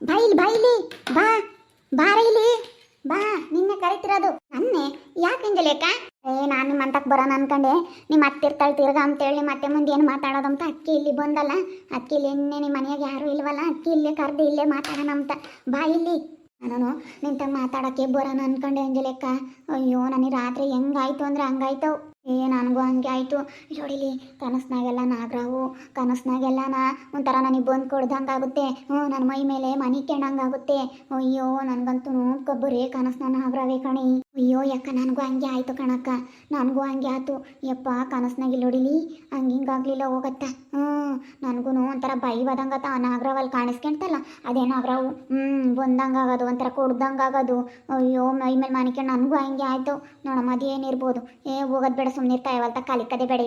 ಬಾ ಇಲ್ಲಿ ಬಾ ಬಾ ಬಾರ ಇಲ್ಲಿ ಬಾ, ನಿನ್ನ ಕರಿತಿರೋದು ನನ್ನೆ ಯಾಕೆ ಅಂಜಲೇಕ ಏ, ನಾನು ನಿಮ್ಮ ಅಂತಕ್ಕೆ ಬರೋಣ ಅನ್ಕೊಂಡೆ. ನಿಮ್ಮ ಅತ್ತಿರ್ತಾಳೆ ತಿರ್ಗಾ ಅಂತೇಳಿ ಮತ್ತೆ ಮುಂದೆ ಏನು ಮಾತಾಡೋದು ಅಂತ ಅಕ್ಕಿ ಇಲ್ಲಿ ಬಂದಲ್ಲ. ಅಕ್ಕಿ ಇಲ್ಲಿ ಎಣ್ಣೆ ನಿಮ್ಮ ಮನೆಯಾಗ ಯಾರು ಇಲ್ವಲ್ಲ. ಅಕ್ಕಿ ಇಲ್ಲೇ ಕರ್ದು ಇಲ್ಲೇ ಮಾತಾಡೋಣ ಅಂತ ಬಾ ಇಲ್ಲಿ. ನಾನು ನಿಂತ ಮಾತಾಡೋಕ್ಕೆ ಬರೋಣ ಅನ್ಕೊಂಡೆ ಅಂಜಲೇಕ ಅಯ್ಯೋ, ನನಗೆ ರಾತ್ರಿ ಹೆಂಗಾಯ್ತು ಅಂದ್ರೆ ಹಂಗಾಯ್ತು ಏ, ನನಗೂ ಹಂಗೆ ಆಯಿತು. ನೋಡಿಲಿ ಕನಸ್ನಾಗೆಲ್ಲ ನಾಗರಾವು. ಕನಸ್ನಾಗೆಲ್ಲ ನಾ ಒಂಥರ ನನಗೆ ಬಂದು ಕೊಡ್ದಂಗೆ ಆಗುತ್ತೆ ಹ್ಞೂ ನನ್ನ ಮೈ ಮೇಲೆ ಮನಿ ಕೆಣಂಗಾಗುತ್ತೆ. ಅಯ್ಯೋ, ನನಗಂತೂ ಕಬ್ಬರಿ ಕನಸ್ನ ನಾಗರಾವೆ ಕಣಿ. ಅಯ್ಯೋ ಯಾಕ ನನಗೂ ಹಂಗೆ ಆಯಿತು ಕಣಕ್ಕ. ನನಗೂ ಹಂಗೆ ಆಯ್ತು. ಯಪ್ಪ, ಕನಸ್ನಾಗ ಹೊಡಿಲಿ ಹಂಗೆ ಹಿಂಗಾಗ್ಲಿಲ್ಲ ಹೋಗತ್ತ. ಹ್ಞೂ, ನನಗೂ ಒಂಥರ ಬೈ ಬದಂಗತ್ತ ಆ ನಾಗರಾವಲ್ಲಿ ಕಾಣಿಸ್ಕೊಂತಲ್ಲ, ಅದೇ ನಾಗರಾವು. ಹ್ಞೂ ಬಂದಂಗೆ ಆಗೋದು ಒಂಥರ ಕೊಡ್ದಂಗೆ ಆಗೋದು ಅಯ್ಯೋ, ಮೈ ಮೇಲೆ ಮಾನಿಕೊಂಡು ನನಗೂ ಹಂಗೆ ಆಯಿತು. ನೋಡಮ್ಮ, ಅದೇನಿರ್ಬೋದು. ಏ, ಹೋಗೋದು ಬೇಡ ಸುಮ್ಮನೆ ಇರ್ತಾಯವಲ್ತ ಕಾಲಿ ಕದೆ ಬೇಡ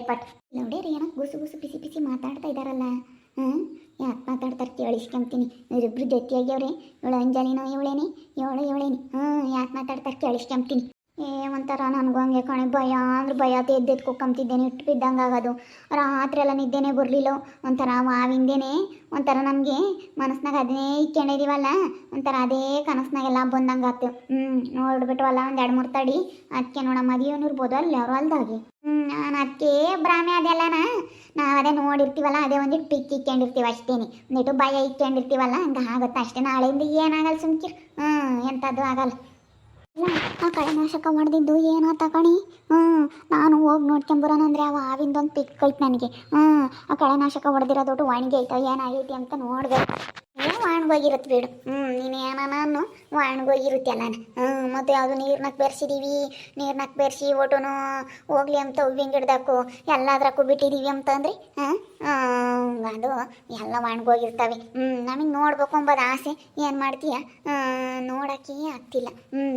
ನೋಡಿ ರೀ ಏನೋ ಗುಸು ಗುಸು ಬಿಸಿ ಬಿಸಿ ಮಾತಾಡ್ತಾ ಇದ್ದಾರಲ್ಲ ಹ್ಞೂ ಯಾಕೆ ಮಾತಾಡ್ತಾರೆ ಕೇಳಿಸ್ಕೊಂತೀನಿ ಇವರಿಬ್ರು ಜೊತೆಯಾಗ್ಯವ್ರೆ ಇವಳು ಅಂಜಲಿನೋ ಇವಳೇನಿ? ಇವಳು ಇವಳೇನಿ. ಹ್ಞೂ ಯಾಕೆ ಮಾತಾಡ್ತಾರೆ ಕೇಳಿಸ್ಕೊಂತೀನಿ ಏ, ಒಂಥರ ನನಗೂ ಹಂಗೆ ಕಣೆ. ಭಯ ಅಂದ್ರೆ ಭಯ. ಎದ್ದೆದ್ದು ಕುಕ್ಕಂತಿದ್ದೇನೆ ಇಟ್ಟು ಬಿದ್ದಂಗೆ ಆಗೋದು. ರಾತ್ರಿ ಎಲ್ಲ ನಿದ್ದೆನೇ ಬರಲಿಲ್ಲ? ಒಂಥರ ಮಾವಿಂದೇನೆ ಒಂಥರ ನನಗೆ ಮನಸ್ನಾಗ ಅದೇ ಇಕ್ಕೊಂಡಿದೀವಲ್ಲ ಒಂಥರ ಅದೇ ಕನಸ್ನಾಗೆಲ್ಲ ಬಂದಂಗೆ ಆತು. ಹ್ಞೂ ನೋಡ್ಬಿಟ್ಟವಲ್ಲ ಒಂದು ಎರಡು ಮೂರು ತಡಿ. ಅದಕ್ಕೆ ನೋಡ ಮದುವೆನೂ ಇರ್ಬೋದು ಅಲ್ಲಿ, ಅವ್ರು ಅಲ್ದಾಗೆ ಹ್ಞೂ ನಾನು ಅದಕ್ಕೆ ಭ್ರಾಮೆ ಅದೆಲ್ಲ ನಾವು ಅದೇ ನೋಡಿರ್ತೀವಲ್ಲ, ಅದೇ ಒಂದು ಪಿಕ್ ಇಕ್ಕೊಂಡಿರ್ತೀವಿ ಅಷ್ಟೇನೆ. ಒಂದಿಟ್ಟು ಭಯ ಇಕ್ಕೊಂಡಿರ್ತೀವಲ್ಲ ಹಂಗೆ ಆಗುತ್ತೆ ಅಷ್ಟೇ. ನಾಳೆಯಿಂದ ಏನಾಗಲ್ಲ ಸುಮ್ಕಿರ್. ಹ್ಞೂ ಎಂಥದ್ದು ಆಗಲ್ಲ. ಆ ಕಳೆನಾಶಕ ಹೊಡೆದಿದ್ದು ಏನೋ ತಗೊಣಿ ಹ್ಞೂ ನಾನು ಹೋಗಿ ನೋಡ್ಕೊಂಬರೋಣ ಅಂದರೆ ಅವ ಆವಿಂದೊಂದು ಪಿಕ್ ಐತೆ ನನಗೆ. ಹ್ಞೂ ಆ ಕಳೆನಾಶಕ ದೊಡ್ಡ ಒಣಗಿ ಐತ ಏನಾಗೈತಿ ಅಂತ ನೋಡಿದೆ. ಏನು ಒಣಗೋಗಿರುತ್ತೆ ಬಿಡು. ಹ್ಞೂ ನೀನು ಏನೋ ನಾನು ಒಣಗೋಗಿರುತ್ತೆ ನಾನು? ಹ್ಞೂ ಮತ್ತು ಯಾವುದು ನೀರ್ನಾಗ ಬೆರೆಸಿದೀವಿ? ನೀರ್ನಾಗ ಬೆರೆಸಿ ಒಟುನು ಹೋಗ್ಲಿ ಅಂತ ಹೂವಿನ ಗಿಡದಕ್ಕೂ ಎಲ್ಲದ್ರಕ್ಕೂ ಬಿಟ್ಟಿದ್ದೀವಿ ಅಂತಂದ್ರೆ ಹಾಂ? ಅದು ಎಲ್ಲ ಒಣಗೋಗಿರ್ತವೆ ಹ್ಞೂ ನಮಗೆ ನೋಡ್ಬೇಕು ಅಂಬೋದು ಆಸೆ. ಏನು ಮಾಡ್ತೀಯ? ನೋಡೋಕ್ಕೆ ಆಗ್ತಿಲ್ಲ. ಹ್ಞೂ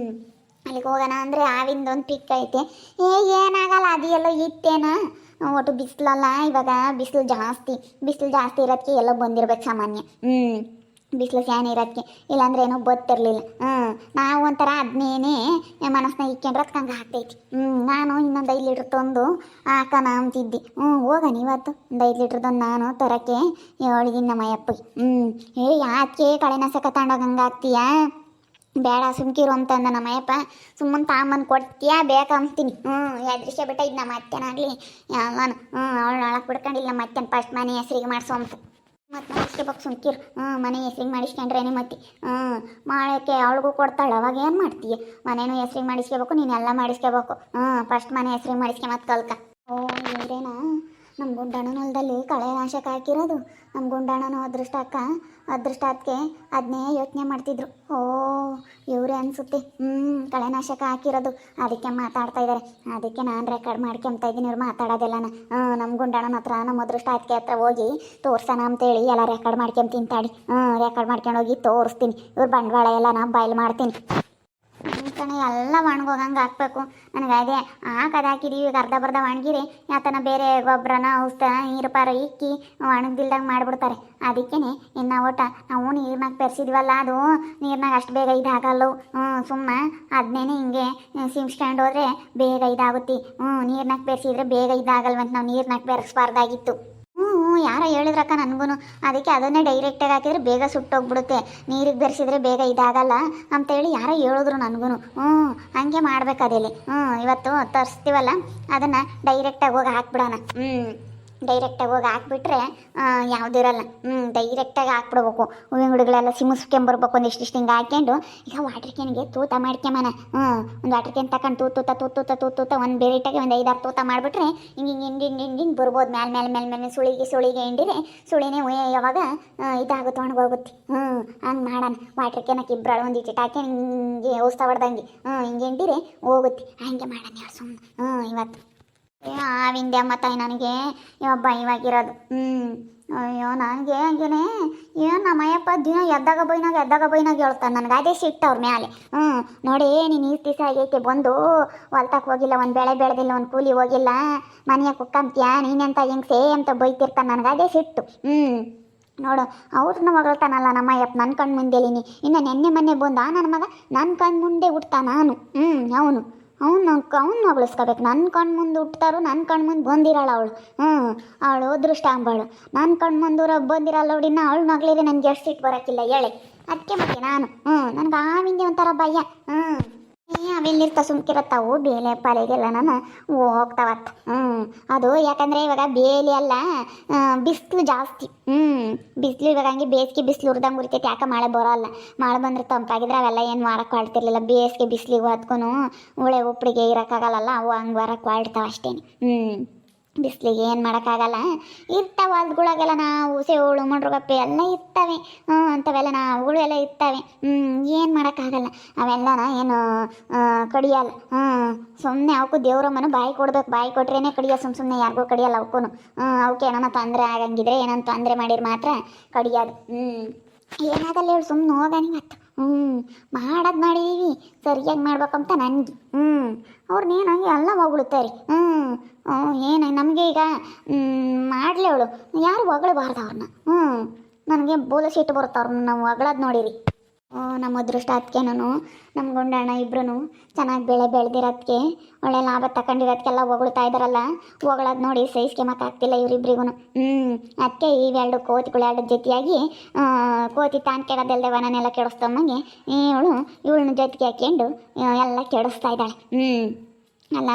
ಅಲ್ಲಿಗೆ ಹೋಗೋಣ ಅಂದರೆ ಆವಿಂದ ಒಂದು ಪಿಕ್ ಐತೆ. ಏ, ಏನಾಗಲ್ಲ, ಅದು ಎಲ್ಲ ಇತ್ತೇನ? ಒಟ್ಟು ಬಿಸಿಲಲ್ಲ, ಇವಾಗ ಬಿಸಿಲು ಜಾಸ್ತಿ. ಬಿಸಿಲು ಜಾಸ್ತಿ ಇರೋದಕ್ಕೆ ಎಲ್ಲ ಬಂದಿರ್ಬೇಕು ಸಾಮಾನ್ಯ. ಹ್ಞೂ ಬಿಸಿಲು ಫ್ಯಾನ್ ಇರೋದಕ್ಕೆ ಇಲ್ಲಾಂದ್ರೆ ಏನೋ ಗೊತ್ತಿರಲಿಲ್ಲ. ಹ್ಞೂ ನಾವು ಒಂಥರ ಅದನ್ನೇನೆ ಮನಸ್ಸನ್ನ ಇಕ್ಕೊಂಡ್ರೆ ಅದಕ್ಕೆ ಹಂಗೆ ಆಗ್ತೈತಿ. ಹ್ಞೂ ನಾನು ಇನ್ನೊಂದು ಐದು ಲೀಟ್ರ್ ತಂದು ಹಾಕೋಣ ಅಂತಿದ್ದೆ. ಹ್ಞೂ ಹೋಗೋಣ ಇವತ್ತು. ಒಂದು ಐದು ಲೀಟ್ರದೊಂದು ನಾನು ತರೋಕ್ಕೆ. ಹೇಳಿದ್ದೀನಿ ನಮ್ಮ ಅಪ್ಪಗೆ ಹ್ಞೂ ಏ, ಯಾಕೆ ಕಳೆನಾಶಕ ತಗೊಂಡೋಗಂಗೆ ಆಗ್ತೀಯಾ ಬೇಡ ಸುಮ್ಕಿರು ಅಂತಂದ ನಮ್ಮ ಅಯ್ಯಪ್ಪ ಸುಮ್ಮನೆ ತಾಂಬಂದು ಕೊಡ್ತೀಯಾ? ಬೇಕಂತೀನಿ ಹ್ಞೂ ಎದ್ರಿಸೇ ಬಿಟ್ಟ ಇದು ನಮ್ಮ ಅತ್ತೆನಾಗಲಿ. ಎಲ್ಲಾನು ಹ್ಞೂ, ಅವಳು ಒಳಗೆ ಬಿಡ್ಕೊಂಡಿಲ್ಲ ನಮ್ಮ ಅತ್ತೆನ ಫಸ್ಟ್ ಮನೆ ಹೆಸ್ರಿಗೆ ಮಾಡಿಸೋ ಅಂತ. ಮತ್ತು ಬಗ್ಗೆ ಸುಮ್ಕಿರು ಹ್ಞೂ, ಮನೆ ಹೆಸ್ರಿಗೆ ಮಾಡಿಸ್ಕೊಂಡ್ರೇನೆ ಮತ್ತೆ ಹ್ಞೂ ಮಾಡೋಕ್ಕೆ ಅವಳಿಗೂ ಕೊಡ್ತಾಳೆ. ಅವಾಗ ಏನು ಮಾಡ್ತೀಯ? ಮನೇನು ಹೆಸ್ರಿಗೆ ಮಾಡಿಸ್ಕೋಬೇಕು ನೀನೆಲ್ಲ ಮಾಡಿಸ್ಕೋಬೇಕು. ಹ್ಞೂ ಫಸ್ಟ್ ಮನೆ ಹೆಸ್ರಿಗೆ ಮಾಡಿಸ್ಕೆ ಮತ್ತೆ ಕಲ್ಕ. ಓ, ಇವರೇನಾ? ನಮ್ಮ ಗುಂಡಣ್ಣನ ಹೊಲದಲ್ಲಿ ಕಳೆ ನಾಶಕ ಹಾಕಿರೋದು. ನಮ್ಮ ಗುಂಡಣ್ಣನ ಅದೃಷ್ಟ ಅಕ್ಕ ಅದೃಷ್ಟ ಅದಕ್ಕೆ ಅದನ್ನೇ ಯೋಚನೆ ಮಾಡ್ತಿದ್ರು. ಓ ಇವರೇ ಅನ್ಸುತ್ತೆ. ಹ್ಞೂ ಕಳೆನಾಶಕ ಹಾಕಿರೋದು. ಅದಕ್ಕೆ ಮಾತಾಡ್ತಾ ಇದ್ದಾರೆ ಅದಕ್ಕೆ ನಾನು ರೆಕಾರ್ಡ್ ಮಾಡ್ಕೊಂತ ಇದ್ದೀನಿ. ಇವ್ರು ಮಾತಾಡೋದೆಲ್ಲನ. ನಮ್ಮ ಗುಂಡಣ್ಣನ ಹತ್ರ, ನಮ್ಮ ಅದೃಷ್ಟ ಹತ್ರ ಹೋಗಿ ತೋರ್ಸೋಣ ಅಂತೇಳಿ ಎಲ್ಲ ರೆಕಾರ್ಡ್ ಮಾಡ್ಕೊಂಡ್ ತಿಂತಾಡಿ. ಹ್ಞೂ ರೆಕಾರ್ಡ್ ಮಾಡ್ಕೊಂಡು ಹೋಗಿ ತೋರಿಸ್ತೀನಿ. ಇವ್ರ ಬಂಡವಾಳ ಎಲ್ಲ ನಾ ಬಯಲು ಮಾಡ್ತೀನಿ. ಕಣೆ ಎಲ್ಲ ಒಣಗೋಗಂಗೆ ಹಾಕ್ಬೇಕು. ನನಗೆ ಅದೇ ಹಾಕದು ಹಾಕಿದೀವಿ ಈಗ ಅರ್ಧ ಬರ್ಧ ಒಣಗಿರಿ. ಯಾತನ ಬೇರೆ ಗೊಬ್ಬರನ ಔಷಧ ನೀರು ಪಾರ ಇಕ್ಕಿ ಒಣಗಿಲ್ದಂಗೆ ಮಾಡಿಬಿಡ್ತಾರೆ. ಅದಕ್ಕೇ ಇನ್ನು ಒಟ್ಟ ನಾವು ನೀರ್ನಾಗ ಬೆರೆಸಿದ್ವಲ್ಲ ಅದು, ನೀರ್ನಾಗ ಅಷ್ಟು ಬೇಗ ಇದಾಗಲ್ಲ. ಹ್ಞೂ ಸುಮ್ಮನೆ ಅದನ್ನೇ ಹಿಂಗೆ ಸಿಮ್ಸ್ಕೊಂಡು ಹೋದ್ರೆ ಬೇಗ ಇದಾಗುತ್ತೆ. ಹ್ಞೂ ನೀರ್ನಾಗ ಬೆರೆಸಿದ್ರೆ ಬೇಗ ಇದಾಗಲ್ವಂತ ನಾವು ನೀರ್ನಾಗ ಬೆರೆಸ್ಬಾರ್ದಾಗಿತ್ತು. ಯಾರೋ ಹೇಳಿದ್ರಕ್ಕ ನನಗೂ ಅದಕ್ಕೆ ಅದನ್ನೇ ಡೈರೆಕ್ಟಾಗಿ ಹಾಕಿದ್ರೆ ಬೇಗ ಸುಟ್ಟೋಗ್ಬಿಡುತ್ತೆ. ನೀರಿಗೆ ಬೆರೆಸಿದ್ರೆ ಬೇಗ ಇದಾಗಲ್ಲ ಅಂತೇಳಿ ಯಾರೋ ಹೇಳಿದ್ರು ನನಗೂ ಹ್ಞೂ, ಹಾಗೆ ಮಾಡ್ಬೇಕು ಅದೇಲಿ ಹ್ಞೂ, ಇವತ್ತು ತರಿಸ್ತೀವಲ್ಲ? ಅದನ್ನು ಡೈರೆಕ್ಟಾಗಿ ಹೋಗಿ ಹಾಕ್ಬಿಡೋಣ. ಹ್ಞೂ ಡೈರೆಕ್ಟಾಗಿ ಹೋಗಿ ಹಾಕ್ಬಿಟ್ರೆ ಯಾವುದಿರಲ್ಲ ಹ್ಞೂ ಡೈರೆಕ್ಟಾಗಿ ಹಾಕ್ಬಿಡ್ಬೇಕು. ಹೂವಿನ ಗಿಡಗಳೆಲ್ಲ ಸಿಮಿಸ್ಕೊಂಬರ್ಬೇಕು ಒಂದು ಇಷ್ಟಿಷ್ಟು ಹಿಂಗೆ ಹಾಕ್ಕೊಂಡು ಈಗ ವಾಟರ್ ಕ್ಯಾನ್ಗೆ ತೂತ ಮಾಡ್ಕೊಂಬನ ಹ್ಞೂ ಒಂದು ವಾಟರ್ ಕ್ಯಾನ್ ತಗೊಂಡು ತೂತ ತೂತ ತೂತ ತೂತ ಒಂದು ಬೇರೆಟಾಗಿ ಒಂದು ಐದಾರು ತೂತ ಮಾಡಿಬಿಟ್ರೆ, ಹಿಂಗೆ ಹಿಂಗೆ ಹಿಂಗೆ ಹಿಂಗೆ ಹಿಂಗೆ ಹಿಂಗೆ ಬರ್ಬೋದು. ಮೇಲೆ ಮೇಲೆ ಮೇಲೆ ಮೇಲೆ ಸುಳಿಗೆ ಸುಳಿಗೆ ಹಿಂಡಿದೆ ಸುಳಿನೇ ಯಾವಾಗ ಇದಾಗುತ್ತೆ ಒಣಗೋಗುತ್ತೆ ಹ್ಞೂ ಹಂಗೆ ಮಾಡೋಣ. ವಾಟರ್ ಕ್ಯಾನಕ್ಕೆ ಇಬ್ಬರು ಒಂದು ಇಟ್ಟು ಹಾಕಿ ಹಿಂಗೆ ಔಷಧ ಹೊಡ್ದಂಗೆ. ಹ್ಞೂ ಹಿಂಗೆ ಹಿಂಡಿರೆ ಹೋಗುತ್ತೆ. ಹಂಗೆ ಮಾಡೋಣ ಯಾರು ಸುಮ್ಮನೆ ಹ್ಞೂ ಇವತ್ತು. ಆವಿಂದೆ ಅಮ್ಮ ತಾಯಿ ನನಗೆ. ಇವಬ್ಬ ಇವಾಗಿರೋದು. ಹ್ಞೂ ಅಯ್ಯೋ, ನನಗೆ ಹಂಗೇನೆ. ಏನು ನಮ್ಮಯ್ಯಪ್ಪ ದಿನ ಎದ್ದಾಗ ಬೈನಾಗ ಎದ್ದಾಗ ಬೈನಾಗ ಹೇಳ್ತಾನೆ. ನನಗೆ ಅದೇ ಸಿಟ್ಟು ಅವ್ರ ಮೇಲೆ ಹ್ಞೂ ನೋಡಿ, ನೀನು ಈ ದಿವಸ ಆಗೈತೆ ಬಂದು ಹೊಲ್ತಕ್ಕೆ ಹೋಗಿಲ್ಲ, ಒಂದು ಬೆಳೆ ಬೆಳೆದಿಲ್ಲ, ಒಂದು ಕೂಲಿ ಹೋಗಿಲ್ಲ. ಮನೆಯ ಕುಕ್ಕಂತ್ಯಾ, ನೀನೆಂತ ಹೆಂಗ್ಸೆ ಅಂತ ಬೈತಿರ್ತಾನೆ. ನನಗೆ ಅದೇ ಸಿಟ್ಟು. ಹ್ಞೂ ನೋಡು ಅವ್ರನ್ನ ಹೊಗಳ್ತಾನಲ್ಲ ನಮ್ಮ ಅಯ್ಯಪ್ಪ ನನ್ನ ಕಣ್ಣು ಮುಂದೆಲಿನಿ ಇನ್ನು ನೆನ್ನೆ ಮೊನ್ನೆ ಬಂದ ನನ್ನ ಮಗ ನನ್ನ ಕಣ್ಣು ಮುಂದೆ ಹುಡ್ತಾನ ನಾನು. ಹ್ಞೂ ಅವನು. ಅವ್ನು ಅವ್ನು ಹೊಗಳಿಸ್ಕೋಬೇಕು. ನನ್ನ ಕಣ್ಣು ಮುಂದೆ ಹುಟ್ಟಾರು ನನ್ನ ಕಣ್ಣು ಮುಂದೆ ಬಂದಿರಲ್ಲ ಅವಳು. ಹ್ಞೂ ಅವಳು ಅದೃಷ್ಟ ಅಂಬಾಳು. ನನ್ನ ಕಣ್ಣು ಮುಂದೂರ ಬಂದಿರಲ್ಲ ಅವಳಿನ್ನ ಅವಳು ಮಗಳಿದೆ, ನನಗೆ ಎಷ್ಟು ಸಿಟ್ಟು ಬರೋಕ್ಕಿಲ್ಲ ಹೇಳಿ. ಅದಕ್ಕೆ ಮತ್ತೆ ನಾನು ಹ್ಞೂ ನನಗೆ ಆವಿಂದೆ ಒಂಥರ ಭಯ. ಹ್ಞೂ ಏ ಅವೆಲ್ಲಿರ್ತ ಸುಮ್ಕಿರತ್ತಾವು ಬೇಲೆ ಪಾಲೆಗೆಲ್ಲ ನಾನು ಹೋಗ್ತಾವತ್ತ ಹ್ಞೂ ಅದು ಯಾಕಂದರೆ ಇವಾಗ ಬೇಲಿ ಅಲ್ಲ ಬಿಸಿಲು ಜಾಸ್ತಿ. ಹ್ಞೂ ಬಿಸಿಲು ಇವಾಗ ಹಂಗೆ ಬೇಸಿಗೆ ಬಿಸಿಲು ಉರ್ದಂಗೆ ಉರಿತೈತೆ, ಯಾಕೆ ಮಳೆ ಬರೋಲ್ಲ. ಮಳೆ ಬಂದ್ರೆ ತಂಪಾಗಿದ್ರೆ ಅವೆಲ್ಲ ಏನು ಮಾಡಕ್ಕೆ ಆಡ್ತಿರ್ಲಿಲ್ಲ ಬೇಸಿಗೆ ಬಿಸಿಲಿಗೆ ಹೊತ್ಕೊನು ಉಳೆ ಉಪ್ಪಿಗೆ ಇರೋಕ್ಕಾಗಲ್ಲಲ್ಲ, ಅವು ಹಂಗೆ ಬರಕ್ಕೆ ಆಡ್ತಾವೆ ಅಷ್ಟೇ ಹ್ಞೂ ಬಿಸಿಲಿಗೆ ಏನು ಮಾಡೋಕ್ಕಾಗಲ್ಲ. ಇರ್ತಾವೆ ಹೊಲ್ದಗಳಾಗೆಲ್ಲ ನಾವು ಸೇವಳು ಮಂಡ್ರಗಪ್ಪೆ ಎಲ್ಲ ಇರ್ತವೆ. ಹ್ಞೂ ಅಂಥವೆಲ್ಲ ನಾವುಗಳು ಎಲ್ಲ ಇರ್ತವೆ. ಹ್ಞೂ ಏನು ಮಾಡೋಕ್ಕಾಗಲ್ಲ. ಅವೆಲ್ಲನ ಏನು ಕಡಿಯಲ್ಲ. ಹ್ಞೂ ಸುಮ್ಮನೆ ಅವಕ್ಕೂ ದೇವ್ರಮ್ಮನ ಬಾಯಿ ಕೊಡ್ಬೇಕು. ಬಾಯಿ ಕೊಟ್ರೇನೆ ಕಡಿಯ. ಸುಮ್ಮ ಸುಮ್ಮನೆ ಯಾರಿಗೂ ಕಡಿಯಲ್ಲ ಅವಕ್ಕೂ ಅವಕ್ಕೆ ಏನೋ ತೊಂದರೆ ಆಗಂಗಿದ್ರೆ ಏನೋ ತೊಂದರೆ ಮಾಡಿರ್ ಮಾತ್ರ ಕಡಿಯೋದು. ಹ್ಞೂ ಏನಾಗಲ್ಲ ಹೇಳಿ ಸುಮ್ಮನೆ ಹೋಗಾನಿ ಮತ್ತು ಹ್ಞೂ ಮಾಡೋದು ಮಾಡಿದೀವಿ ಸರಿಯಾಗಿ ಮಾಡ್ಬೇಕಂತ ನನಗೆ ಹ್ಞೂ ಅವ್ರನ್ನೇನು ಹಂಗೆ ಎಲ್ಲ ಹೊಗಳುತ್ತಾರೆ ಹ್ಞೂ ಹ್ಞೂ ಏನು ನಮಗೆ ಈಗ ಮಾಡಲಿ ಅವಳು. ಯಾರು ಹೊಗಳಬಾರ್ದು ಅವ್ರನ್ನ ಹ್ಞೂ ನನಗೆ ಬೋಲ ಸಿಟ್ಟು ಬರುತ್ತೆ ಅವ್ರನ್ನ ನಾವು ಹೊಗಳೋದು ನೋಡಿರಿ. ನಮ್ಮ ಅದೃಷ್ಟ ಅದಕ್ಕೆ ನಾನು ನಮ್ಮ ಗುಂಡಣ್ಣ ಇಬ್ರು ಚೆನ್ನಾಗಿ ಬೆಳೆ ಬೆಳೆದಿರೋದಕ್ಕೆ ಒಳ್ಳೆ ಲಾಭ ತಗೊಂಡಿರೋದಕ್ಕೆಲ್ಲ ಹೊಗಳ್ತಾ ಇದ್ದಾರಲ್ಲ ಹೊಗಳೋದು ನೋಡಿ ಸಹಿಸ್ಕೆಮಕ್ಕಾಗ್ತಿಲ್ಲ ಇವರಿಬ್ರಿಗೂ ಹ್ಞೂ ಅದಕ್ಕೆ ಇವೆರಡು ಕೋತಿಗಳು ಎರಡು ಜೊತೆಯಾಗಿ ಕೋತಿ ತಾನು ಕೆಡೋದಲ್ಲದೆ ವನನೆಲ್ಲ ಕೆಡಿಸ್ತಮ್ಮಂಗೆ ಇವಳು ಇವಳನ್ನ ಜೊತೆಗೆ ಹಾಕೊಂಡು ಎಲ್ಲ ಕೆಡಿಸ್ತಾ ಇದ್ದಾಳೆ. ಹ್ಞೂ ಅಲ್ಲ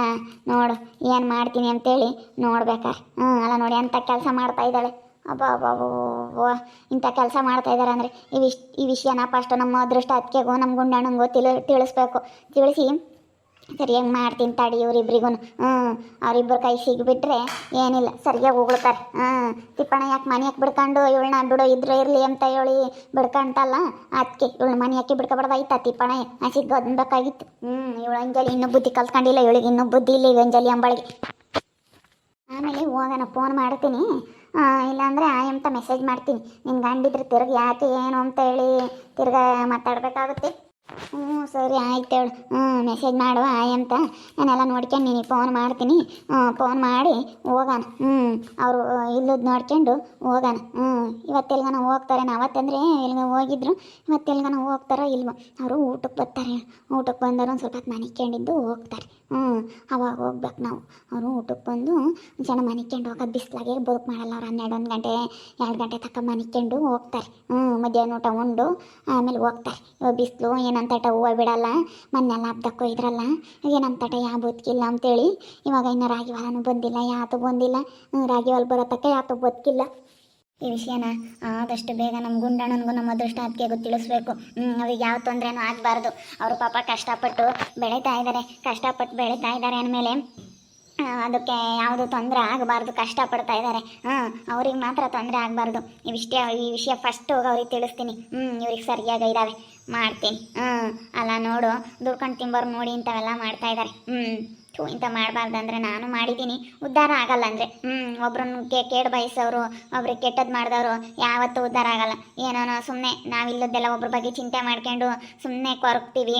ನೋಡು ಏನು ಮಾಡ್ತೀನಿ ಅಂತೇಳಿ ನೋಡ್ಬೇಕಾ ಹ್ಞೂ ಅಲ್ಲ ನೋಡಿ ಅಂತ ಕೆಲಸ ಮಾಡ್ತಾ ಇದ್ದಾಳೆ. ಅಬ್ಬಾ ಅಬ್ಬಾ ಇಂಥ ಕೆಲಸ ಮಾಡ್ತಾ ಇದ್ದಾರೆ ಅಂದರೆ ಈ ವಿಷ್, ಈ ವಿಷಯನ ಫಸ್ಟ್ ನಮ್ಮ ಅದೃಷ್ಟ ಅದಕ್ಕೆಗೋ ನಮ್ಮ ಗುಂಡಣ್ಣಂಗೋ ತಿಳಿ, ತಿಳಿಸ್ಬೇಕು. ತಿಳಿಸಿ, ಸರಿಯಾಗಿ ಮಾಡ್ತೀನಿ ತಡಿ ಇವ್ರಿಬ್ರಿಗೂ ಹ್ಞೂ ಅವ್ರಿಬ್ಬರು ಕೈ ಸಿಗ್ಬಿಟ್ರೆ ಏನಿಲ್ಲ, ಸರಿಯಾಗಿ ಹೋಗ್ಳ್ತಾರೆ ಹ್ಞೂ ತಿಪ್ಪಣ ಯಾಕೆ ಮನೆ ಯಾಕೆ ಬಿಡ್ಕೊಂಡು, ಇವಳನ್ನ ಬಿಡು ಇದ್ರೆ ಇರಲಿ ಅಂತ ಹೇಳಿ ಬಿಡ್ಕಂತಲ್ಲ ಅದಕ್ಕೆ ಇವಳನ್ನ ಮನೆ ಯಾಕೆ ಬಿಡ್ಕೊಬಾರ್ದಾಯ್ತಾ ತಿಪ್ಪಣ್ಣ ಹಸಿ ಬೇಕಾಗಿತ್ತು. ಹ್ಞೂ ಇವಳು ಅಂಜಲಿ ಇನ್ನೂ ಬುದ್ಧಿ ಕಲ್ತ್ಕೊಂಡಿಲ್ಲ, ಇವಳಿಗೆ ಇನ್ನೂ ಬುದ್ಧಿ ಇಲ್ಲ ಇವಂಜಲಿ ಅಂಬಳಿಗೆ. ಆಮೇಲೆ ಹೋಗೋಣ ಫೋನ್ ಮಾಡ್ತೀನಿ. ಇಲ್ಲಾಂದರೆ ಆಯಂತ ಮೆಸೇಜ್ ಮಾಡ್ತೀನಿ. ನಿನ್ನ ಗಂಡಿದ್ರೆ ತಿರ್ಗಿ ಯಾಕೆ ಏನು ಅಂತ ಹೇಳಿ ತಿರ್ಗಾ ಮಾತಾಡಬೇಕಾಗುತ್ತೆ. ಹ್ಞೂ, ಸರಿ ಆಯ್ತು ಹೇಳು. ಹ್ಞೂ ಮೆಸೇಜ್ ಮಾಡುವ ಅಂತ. ನಾನೆಲ್ಲ ನೋಡ್ಕೊಂಡು ನಿನಗೆ ಫೋನ್ ಮಾಡ್ತೀನಿ. ಫೋನ್ ಮಾಡಿ ಹೋಗೋಣ. ಹ್ಞೂ, ಅವರು ಇಲ್ಲದ್ ನೋಡ್ಕೊಂಡು ಹೋಗೋಣ. ಹ್ಞೂ ಇವತ್ತೆಲ್ಗನ ಹೋಗ್ತಾರೆ. ಅವತ್ತಂದರೆ ಎಲ್ಲಿಗೆ ಹೋಗಿದ್ರು. ಇವತ್ತೆಲ್ಗನ ಹೋಗ್ತಾರೋ ಇಲ್ವೋ. ಅವರು ಊಟಕ್ಕೆ ಬರ್ತಾರೆ. ಊಟಕ್ಕೆ ಬಂದಾರ ಒಂದು ಸ್ವಲ್ಪ ಹೊತ್ತು ಮನಿಕೊಂಡಿದ್ದು ಹೋಗ್ತಾರೆ. ಹ್ಞೂ, ಅವಾಗ ಹೋಗ್ಬೇಕು ನಾವು. ಅವರು ಊಟಕ್ಕೆ ಬಂದು ಜನ ಮನಿಕೊಂಡು ಹೋಗೋದು ಬಿಸ್ಲಾಗೆ ಬದುಕು ಮಾಡಲ್ಲ. ಅವ್ರು ಹನ್ನೆರಡು, ಒಂದು ಗಂಟೆ, ಎರಡು ಗಂಟೆ ತಕ್ಕ ಮನಿಕೊಂಡು ಹೋಗ್ತಾರೆ. ಹ್ಞೂ, ಮಧ್ಯಾಹ್ನ ಊಟ ಉಂಡು, ಆಮೇಲೆ ಹೋಗ್ತಾರೆ. ಬಿಸಿಲು ಏನಂತಟ ಹೂವು ಬಿಡಲ್ಲ, ಮೊನ್ನೆಲ್ಲ ಹಬ್ದಕ್ಕೆ ಇದ್ರಲ್ಲ ಏನಂತಟ ಯಾವ ಬದುಕಿಲ್ಲ ಅಂತೇಳಿ. ಇವಾಗ ಇನ್ನು ರಾಗಿ ಹೊಲನೂ ಬಂದಿಲ್ಲ, ಯಾತು ಬಂದಿಲ್ಲ. ರಾಗಿ ಹೊಲ ಬರೋ ತಕ್ಕ ಯಾತು ಬದುಕಿಲ್ಲ. ಈ ವಿಷಯನ ಆದಷ್ಟು ಬೇಗ ನಮ್ಮ ಗುಂಡಣ್ಣನಿಗೂ ನಮ್ಮ ಅದೃಷ್ಟ ಅದಕ್ಕೆ ತಿಳಿಸ್ಬೇಕು ಅವ್ರಿಗೆ ಯಾವ ತೊಂದರೆನೂ ಆಗಬಾರ್ದು. ಅವರು ಪಾಪ ಕಷ್ಟಪಟ್ಟು ಬೆಳೀತಾ ಇದ್ದಾರೆ ಕಷ್ಟಪಟ್ಟು ಬೆಳೀತಾ ಇದ್ದಾರೆ ಅಂದಮೇಲೆ ಅದಕ್ಕೆ ಯಾವುದು ತೊಂದರೆ ಆಗಬಾರ್ದು, ಕಷ್ಟಪಡ್ತಾ ಇದ್ದಾರೆ. ಹಾಂ, ಅವ್ರಿಗೆ ಮಾತ್ರ ತೊಂದರೆ ಆಗಬಾರ್ದು. ಇವಿಷ್ಟೇ ಈ ವಿಷಯ ಫಸ್ಟ್ ಹೋಗಿ ಅವ್ರಿಗೆ ತಿಳಿಸ್ತೀನಿ. ಹ್ಞೂ ಇವ್ರಿಗೆ ಸರಿಯಾಗಿ ಇದ್ದಾವೆ ಮಾಡ್ತೀನಿ. ಹ್ಞೂ ಅಲ್ಲ ನೋಡು, ದುಡ್ಕೊಂಡು ತಿಂಬೋರು ನೋಡಿ ಇಂಥವೆಲ್ಲ ಮಾಡ್ತಾ ಇದ್ದಾರೆ ಹ್ಞೂ ಥೂ, ಇಂಥ ಮಾಡಬಾರ್ದು ಅಂದರೆ ನಾನು ಮಾಡಿದ್ದೀನಿ. ಉದ್ಧಾರ ಆಗಲ್ಲ ಅಂದರೆ. ಹ್ಞೂ ಒಬ್ರನ್ನ ಕೆ, ಕೇಡು ಬಯಸೋರು ಒಬ್ರಿಗೆ ಕೆಟ್ಟದ್ದು ಮಾಡಿದವರು ಯಾವತ್ತೂ ಉದ್ಧಾರ ಆಗಲ್ಲ. ಏನೋ ಸುಮ್ಮನೆ ನಾವಿಲ್ಲದೆಲ್ಲ ಒಬ್ರ ಬಗ್ಗೆ ಚಿಂತೆ ಮಾಡ್ಕೊಂಡು ಸುಮ್ಮನೆ ಕೊರಗ್ತೀವಿ.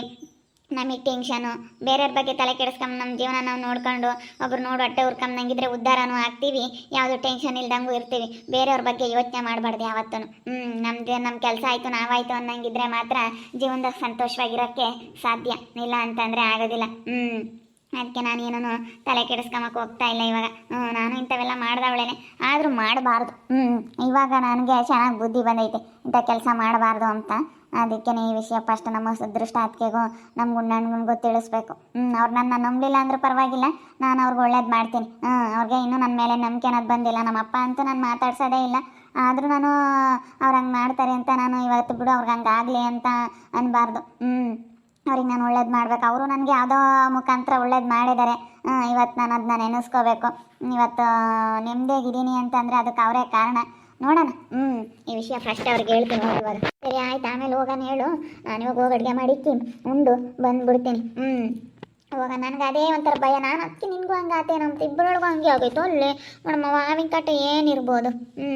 ನಮಗೆ ಟೆನ್ಷನು ಬೇರೆಯವ್ರ ಬಗ್ಗೆ ತಲೆ ಕೆಡಿಸ್ಕೊಂಡು ನಮ್ಮ ಜೀವನ ನಾವು ನೋಡ್ಕೊಂಡು ಒಬ್ರು ನೋಡಿ ಹೊಟ್ಟೆ ಉರ್ಕೊಂಬಂಗಿದ್ರೆ ಉದ್ಧಾರನೂ ಆಗ್ತೀವಿ. ಯಾವುದು ಟೆನ್ಷನ್ ಇಲ್ದಂಗೂ ಇರ್ತೀವಿ. ಬೇರೆಯವ್ರ ಬಗ್ಗೆ ಯೋಚನೆ ಮಾಡಬಾರ್ದು ಯಾವತ್ತೂ ಹ್ಞೂ ನಮ್ಮದು ನಮ್ಮ ಕೆಲಸ ಆಯಿತು, ನಾವಾಯಿತು ಅನ್ನಂಗಿದ್ರೆ ಮಾತ್ರ ಜೀವನದಾಗ ಸಂತೋಷವಾಗಿರೋಕ್ಕೆ ಸಾಧ್ಯ. ಇಲ್ಲ ಅಂತಂದರೆ ಆಗೋದಿಲ್ಲ. ಹ್ಞೂ ಅದಕ್ಕೆ ನಾನು ಏನೂ ತಲೆ ಕೆಡಿಸ್ಕೊಂಬಕ್ಕೆ ಹೋಗ್ತಾ ಇಲ್ಲ ಇವಾಗ. ಹ್ಞೂ ನಾನು ಇಂಥವೆಲ್ಲ ಮಾಡ್ದವಳೇನೆ. ಆದರೂ ಮಾಡಬಾರ್ದು. ಹ್ಞೂ ಇವಾಗ ನನಗೆ ಚೆನ್ನಾಗಿ ಬುದ್ಧಿ ಬಂದೈತೆ. ಇಂಥ ಕೆಲಸ ಮಾಡಬಾರ್ದು ಅಂತ. ಅದಕ್ಕೆ ಈ ವಿಷಯ ಫಸ್ಟ್ ನಮ್ಮ ಅದೃಷ್ಟ ಅದಕ್ಕೆಗೂ ನಮ್ಮ ಗುಂಡನಿಗೂ ತಿಳಿಸ್ಬೇಕು. ಹ್ಞೂ ಅವ್ರು ನನ್ನ ನಂಬಲಿಲ್ಲ ಅಂದ್ರೆ ಪರವಾಗಿಲ್ಲ. ನಾನು ಅವ್ರಿಗೆ ಒಳ್ಳೇದು ಮಾಡ್ತೀನಿ. ಹ್ಞೂ ಅವ್ರಿಗೆ ಇನ್ನೂ ನನ್ನ ಮೇಲೆ ನಂಬಿಕೆ ಅನ್ನೋದು ಬಂದಿಲ್ಲ. ನಮ್ಮ ಅಪ್ಪ ಅಂತೂ ನಾನು ಮಾತಾಡ್ಸೋದೇ ಇಲ್ಲ. ಆದರೂ ನಾನು, ಅವ್ರು ಹಂಗೆ ಮಾಡ್ತಾರೆ ಅಂತ ನಾನು ಇವತ್ತು ಬಿಡು, ಅವ್ರಿಗೆ ಹಂಗೆ ಆಗಲಿ ಅಂತ ಅನ್ಬಾರ್ದು. ಹ್ಞೂ ಅವ್ರಿಗೆ ನಾನು ಒಳ್ಳೇದು ಮಾಡ್ಬೇಕು. ಅವರು ನನಗೆ ಯಾವುದೋ ಮುಖಾಂತರ ಒಳ್ಳೇದು ಮಾಡಿದ್ದಾರೆ. ಇವತ್ತು ನಾನು ಅದನ್ನ ನೆನೆಸ್ಕೋಬೇಕು. ಇವತ್ತು ನೆಮ್ಮದಿಯಾಗಿದ್ದೀನಿ ಅಂತಂದರೆ ಅದಕ್ಕೆ ಅವರೇ ಕಾರಣ. ನೋಡೋಣ. ಹ್ಞೂ ಈ ವಿಷಯ ಫಸ್ಟ್ ಅವ್ರಿಗೆ ಹೇಳ್ತೀನಿ ಇವಾಗ. ಸರಿ, ಆಯ್ತು, ಆಮೇಲೆ ಹೋಗೋಣ ಹೇಳು. ನಾನು ಇವಾಗ ಹೋಗಿ ಅಡುಗೆ ಮಾಡಿಕ್ಕಿ ಉಂಡು, ಬಂದುಬಿಡ್ತೀನಿ. ಹ್ಞೂ ಅವಾಗ ನನಗೆ ಅದೇ ಒಂಥರ ಭಯ. ನಾನು ಅದಕ್ಕೆ ನಿನಗೂ ಹಂಗೆ ಆತೆ ನಮ್ಮ ಇಬ್ಬರೊಳಗೂ ಹಂಗೆ ಆಗೋಯ್ತು ಅಲ್ಲೇ. ನೋಡಮ್ಮ, ಮಾವಿನ ಕಟ್ಟೆ ಏನಿರ್ಬೋದು. ಹ್ಞೂ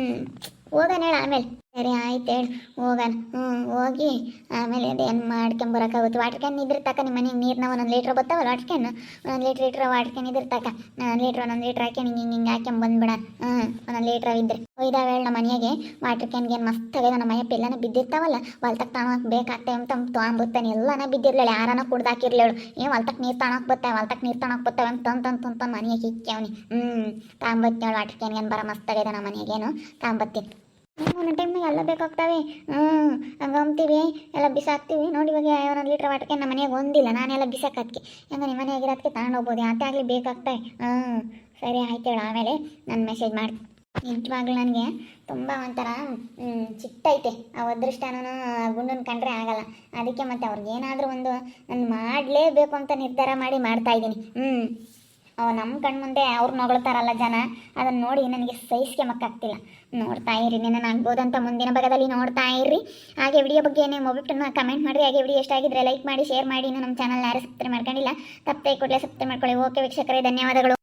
ಹೋಗೋಣ ಹೇಳು ಆಮೇಲೆ. ಸರಿ, ಆಯ್ತು ಹೇಳು. ಹೋಗೋಣ. ಹ್ಞೂ ಹೋಗಿ. ಆಮೇಲೆ ಅದೇನು ಮಾಡ್ಕೊಂಬರೋಕ್ಕಾಗುತ್ತೆ ವಾಟರ್ ಕ್ಯಾನ್ ಇದ್ರ ತಕ ನಿಮ್ಮ ಮನೆಗೆ ನೀರನ್ನ ಒಂದೊಂದು ಲೀಟ್ರ್ ಬರ್ತಾವಲ್ಲ ವಾಟರ್ ಕ್ಯಾನ್ ಒಂದೊಂದು ಲೀಟ್ರ್ ಲೀಟ್ರ್ ವಾಟರ್ ಕ್ಯಾನ್ ಇದ್ರ ತಕ. ಒಂದೊಂದು ಲೀಟ್ರ್ ಒಂದೊಂದು ಲೀಟ್ರ್ ಹಾಕಿ ಹಿಂಗೆ ಹಿಂಗೆ ಹಾಕ್ಯಂಡ್ ಹಾಕ್ಯಂಬ ಬಂದ್ಬಿಡ. ಹ್ಞೂ ಒಂದೊಂದು ಲೀಟ್ರ್ ಇದ್ರೆ. ಒಯ್ದಾವೆ ಹೇಳಿ ನಮ್ಮ ಮನೆಗೆ. ವಾಟರ್ ಕ್ಯಾನ್ಗೆ ಏನು ಮಸ್ತ್ ಆಗ್ಯದ ನಮ್ಮ ಮನೆ ಪಿಲ್ಲನ ಬಿದ್ದಿರ್ತಾವಲ್ಲ ಹೊಲ್ತಕ್ಕೆ ತಾಣಕ್ಕೆ ಬೇಕಾಗ್ತೇವೆ ಅಂತ ತೊಗೊಂಬತ್ತಾನೆ ಎಲ್ಲನ ಬಿದ್ದಿರ್ಲಿಲ್ಲ ಯಾರನ ಕುಡ್ದಾಕಿರ್ಲೇಳು ಏನು ಹೊಲ್ತಕ್ಕೆ ನೀರು ತಾಣಕ್ಕೆ ಬತ್ತಾವೆ ಹೊಲ್ತಕ್ಕೆ ನೀರು ತಾಣಕ್ಕೆ ಬತ್ತಾವೆ ಅಂತ ತಂದು ಅಂತ ಮನೆಗೆ ಇಕ್ಕವನಿ ಹ್ಞೂ ತಾಂಬತ್ತಿ ವಾಟರ್ ಕ್ಯಾನ್ಗೆ ಏನು ಬರೋ ಮಸ್ತ್ ನಮ್ಮ ಮನೆಗೇನು. ತಾಂಬತ್ತೀನಿ ಒಂದೊಂದು ಟೈಮ್ನಾಗ ಎಲ್ಲ ಬೇಕಾಗ್ತವೆ. ಹ್ಞೂ ಹಂಗೆ ಎಲ್ಲ ಬಿಸಾಕ್ತೀವಿ. ನೋಡಿ ಇವಾಗ ಒಂದೊಂದು ಲೀಟ್ರ್ ವಾಟಕ್ಕೆ ನಮ್ಮ ಮನೆಯಾಗ ಒಂದಿಲ್ಲ. ನಾನೆಲ್ಲ ಬಿಸಾಕತ್ಕೆ ಹೆಂಗೆ ನಿಮ್ಮ ಮನೆಯಾಗಿರೋದಕ್ಕೆ ತಗೊಂಡು ಹೋಗ್ಬೋದು. ಯಾಕೆ ಆಗಲಿ ಬೇಕಾಗ್ತಾವೆ. ಹ್ಞೂ ಸರಿ ಆಯ್ತು ಹೇಳು. ಆಮೇಲೆ ನಾನು ಮೆಸೇಜ್ ಮಾಡಿ ನಿಜವಾಗ್ಲೂ ನನಗೆ ತುಂಬ ಒಂಥರ ಚಿಟ್ಟೈತೆ. ಆ ಅದೃಷ್ಟನೂ ಗುಂಡನ ಕಂಡ್ರೆ ಆಗಲ್ಲ. ಅದಕ್ಕೆ ಮತ್ತೆ ಅವ್ರಿಗೆ ಏನಾದರೂ ಒಂದು ನಾನು ಮಾಡಲೇಬೇಕು ಅಂತ ನಿರ್ಧಾರ ಮಾಡಿ ಮಾಡ್ತಾ ಇದ್ದೀನಿ. ಹ್ಞೂ ಅವ ನಮ್ಮ ಕಣ್ಮುಂದೆ ಅವ್ರು ನೋಗ್ತಾರಲ್ಲ ಜನ ಅದನ್ನು ನೋಡಿ ನನಗೆ ಸಹಿಸ್ಕೆ ಮಕ್ಕಾಗ್ತಿಲ್ಲ. ನೋಡ್ತಾ ಇರಿ ನಾನು ಆಗ್ಬೋದಂತ ಮುಂದಿನ ಭಾಗದಲ್ಲಿ ನೋಡ್ತಾ ಇರ್ರಿ. ಹಾಗೆ ವಿಡಿಯೋ ಬಗ್ಗೆ ನೀವು ಮೊಬಿಟ್ಟನ್ನು ಕಮೆಂಟ್ ಮಾಡಿರಿ, ಹಾಗೆ ವಿಡಿಯೋ ಎಷ್ಟಾಗಿದ್ರೆ ಲೈಕ್ ಮಾಡಿ ಶೇರ್ ಮಾಡಿ. ನಮ್ಮ ಚಾನಲ್ ಯಾರು ಸಬ್ಸ್ಕ್ರೈಬ್ ಮಾಡ್ಕೊಂಡಿಲ್ಲ ತಪ್ಪೇ ಕೂಡಲೇ ಸಬ್ಸ್ಕ್ರೈಬ್ ಮಾಡ್ಕೊಳ್ಳಿ. ಓಕೆ ವೀಕ್ಷಕರೇ, ಧನ್ಯವಾದಗಳು.